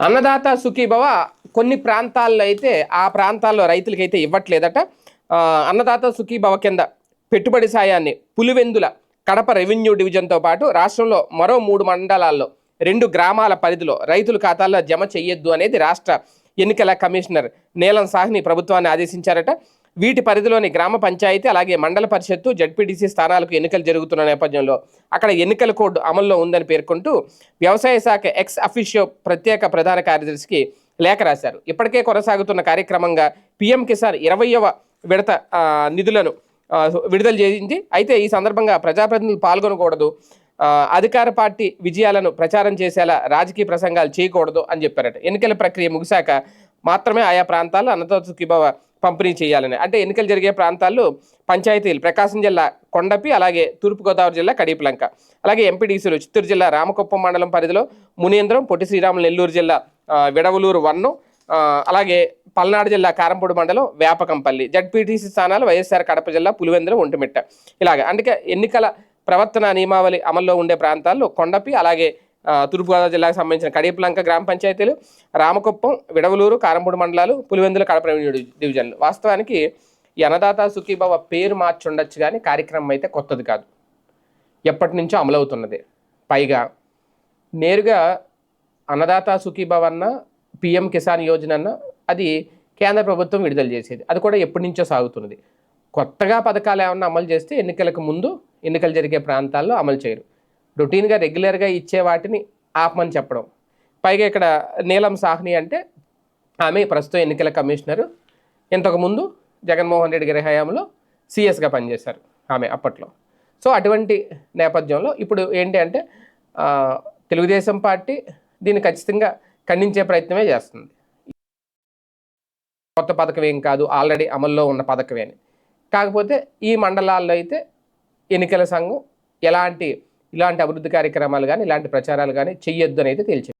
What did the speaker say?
అన్నదాత సుఖీభవ కొన్ని ప్రాంతాల్లో అయితే ఆ ప్రాంతాల్లో రైతులకైతే ఇవ్వట్లేదట. అన్నదాత సుఖీభవ కింద పెట్టుబడి సాయాన్ని పులివెందుల కడప రెవెన్యూ డివిజన్తో పాటు రాష్ట్రంలో మరో మూడు మండలాల్లో రెండు గ్రామాల పరిధిలో రైతుల ఖాతాల్లో జమ చేయొద్దు అనేది రాష్ట్ర ఎన్నికల కమిషనర్ నీలం సాహ్ని ప్రభుత్వాన్ని ఆదేశించారట. వీటి పరిధిలోని గ్రామ పంచాయతీ అలాగే మండల పరిషత్తు జడ్పీటీసీ స్థానాలకు ఎన్నికలు జరుగుతున్న నేపథ్యంలో అక్కడ ఎన్నికల కోడ్ అమల్లో ఉందని పేర్కొంటూ వ్యవసాయ శాఖ ఎక్స్ అఫీషియో ప్రత్యేక ప్రధాన కార్యదర్శికి లేఖ రాశారు. ఇప్పటికే కొనసాగుతున్న కార్యక్రమంగా పీఎం కిసాన్ ఇరవయవ విడత నిధులను విడుదల చేసింది అయితే ఈ సందర్భంగా ప్రజాప్రతినిధులు పాల్గొనకూడదు. అధికార పార్టీ విజయాలను ప్రచారం చేసేలా రాజకీయ ప్రసంగాలు చేయకూడదు అని చెప్పారట. ఎన్నికల ప్రక్రియ ముగిశాక మాత్రమే ఆయా ప్రాంతాల్లో అన్నదాత సుఖీభవ పంపిణీ చేయాలని. అంటే ఎన్నికలు జరిగే ప్రాంతాల్లో పంచాయతీలు ప్రకాశం జిల్లా కొండపి అలాగే తూర్పుగోదావరి జిల్లా కడీపులంక. అలాగే ఎంపీడీసీలు చిత్తూరు జిల్లా రామకుప్పం మండలం పరిధిలో మునీంద్రం పొట్టి శ్రీరాములు నెల్లూరు జిల్లా విడవలూరు వన్ను అలాగే పల్నాడు జిల్లా కారంపూడి మండలం వేపకంపల్లి జడ్పీటీసీ స్థానాలు వైఎస్ఆర్ కడప జిల్లా పులివెందులు ఒంటిమిట్ట. ఇలాగ. అందుకే ఎన్నికల ప్రవర్తన నియమావళి అమల్లో ఉండే ప్రాంతాల్లో కొండపి అలాగే తూర్పుగోదావరి జిల్లాకు సంబంధించిన కడియపులంక గ్రామ పంచాయతీలు రామకుప్పం విడవలూరు కారంపూడి మండలాలు పులివెందుల కడప రెవెన్యూ డివిజన్లు. వాస్తవానికి ఈ అన్నదాత సుఖీభవ పేరు మార్చుండొచ్చు కానీ కార్యక్రమం అయితే కొత్తది కాదు. ఎప్పటి నుంచో అమలవుతున్నది. పైగా నేరుగా అన్నదాత సుఖీభవ అన్న పిఎం కిసాన్ యోజన అన్న అది కేంద్ర ప్రభుత్వం విడుదల చేసేది. అది కూడా ఎప్పటి నుంచో సాగుతున్నది. కొత్తగా పథకాలు ఏమన్నా అమలు చేస్తే ఎన్నికలకు ముందు ఎన్నికలు జరిగే ప్రాంతాల్లో అమలు చేయరు. రొటీన్గా రెగ్యులర్గా ఇచ్చే వాటిని ఆపమని చెప్పడం. పైగా ఇక్కడ నీలం సాహ్ని అంటే ఆమె ప్రస్తుతం ఎన్నికల కమిషనరు. ఇంతకుముందు జగన్మోహన్ రెడ్డి గారి హయాంలో సిఎస్గా పనిచేశారు ఆమె అప్పట్లో. సో అటువంటి నేపథ్యంలో ఇప్పుడు ఏంటి అంటే తెలుగుదేశం పార్టీ దీన్ని ఖచ్చితంగా ఖండించే ప్రయత్నమే చేస్తుంది. కొత్త పథకం ఏం కాదు ఆల్రెడీ అమల్లో ఉన్న పథకమే అని. కాకపోతే ఈ మండలాల్లో అయితే ఎన్నికల సంఘం ఎలాంటి ఇలాంటి అభివృద్ధి కార్యక్రమాలు కానీ ఇలాంటి ప్రచారాలు కానీ చెయ్యొద్దు అనేది తేల్చింది.